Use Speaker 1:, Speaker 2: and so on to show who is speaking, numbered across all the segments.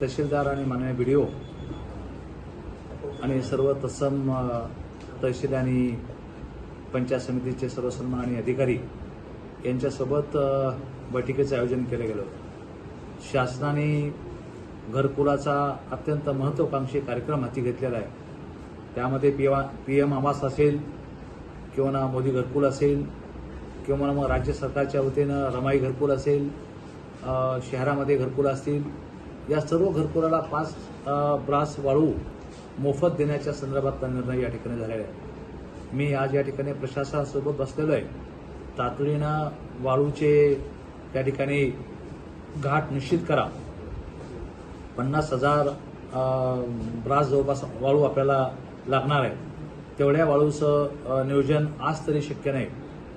Speaker 1: तहसीलदार आणि माननीय बी D O आणि सर्व तत्सम तहसील आणि पंचायत समितीचे सर्व सन्माननीय अधिकारी यांच्यासोबत बैठकीचं आयोजन केलं गेलं होतं. शासनाने घरकुलाचा अत्यंत महत्त्वाकांक्षी कार्यक्रम हाती घेतलेला आहे. त्यामध्ये पी पी एम आवास असेल किंवा ना मोदी घरकुल असेल किंवा मग राज्य सरकारच्या वतीनं रमाई घरकुल असेल शहरामध्ये घरकुल असतील या सर्व घरकुलाला पाच ब्रास वाळू मोफत देण्याच्या संदर्भातला निर्णय या ठिकाणी झालेला आहे मी आज या ठिकाणी प्रशासनासोबत बसलेलो आहे. तातडीनं वाळूचे त्या ठिकाणी घाट निश्चित करा. पन्नास हजार ब्रास जवळपास वाळू आपल्याला लागणार आहे तेवढ्या वाळूचं नियोजन आज तरी शक्य नाही.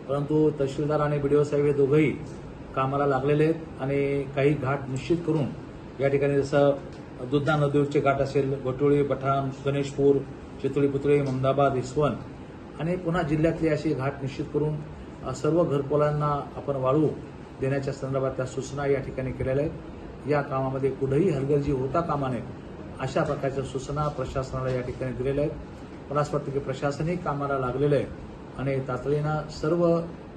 Speaker 1: परंतु तहसीलदार आणि बीडीओ साहेब हे दोघंही कामाला लागलेले आहेत आणि काही घाट निश्चित करून या ठिकाणी जसं दुधना नदीवरचे घाट असेल घोटोळी पठाण गणेशपूर चितोळी पुतळी ममदाबाद इस्वन आणि पुन्हा जिल्ह्यातले असे घाट निश्चित करून सर्व घरकोलांना आपण वाळू देण्याच्या संदर्भातल्या सूचना या ठिकाणी केलेल्या आहेत. या कामामध्ये कुठेही हलगर्जी होता कामा नये अशा प्रकारच्या सूचना प्रशासनाला या ठिकाणी दिलेल्या आहेत. मला असं वाटतं की प्रशासनही कामाला लागलेलं आहे. आणि तातडीनं सर्व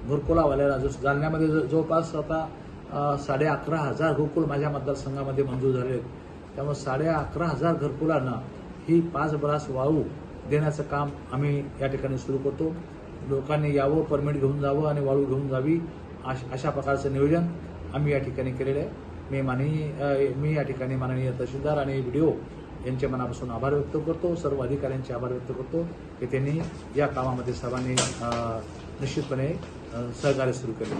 Speaker 1: घरकोलावाल्याला जो जालन्यामध्ये जवळपास आता साडे अकरा हजार घरकुल माझ्या मतदारसंघामध्ये मंजूर झाले आहेत. त्यामुळे साडे अकरा हजार घरकुलांना ही पाच ब्रास वाळू देण्याचं काम आम्ही या ठिकाणी सुरू करतो. लोकांनी यावं परमिट घेऊन जावं आणि वाळू घेऊन जावी अश- अशा प्रकारचं नियोजन आम्ही या ठिकाणी केलेलं आहे. मी माननीय मी या ठिकाणी माननीय तहसीलदार आणि व्हिडिओ यांचे मनापासून आभार व्यक्त करतो. सर्व अधिकाऱ्यांचे आभार व्यक्त करतो की त्यांनी या कामामध्ये सर्वांनी निश्चितपणे सहकार्य सुरू केले.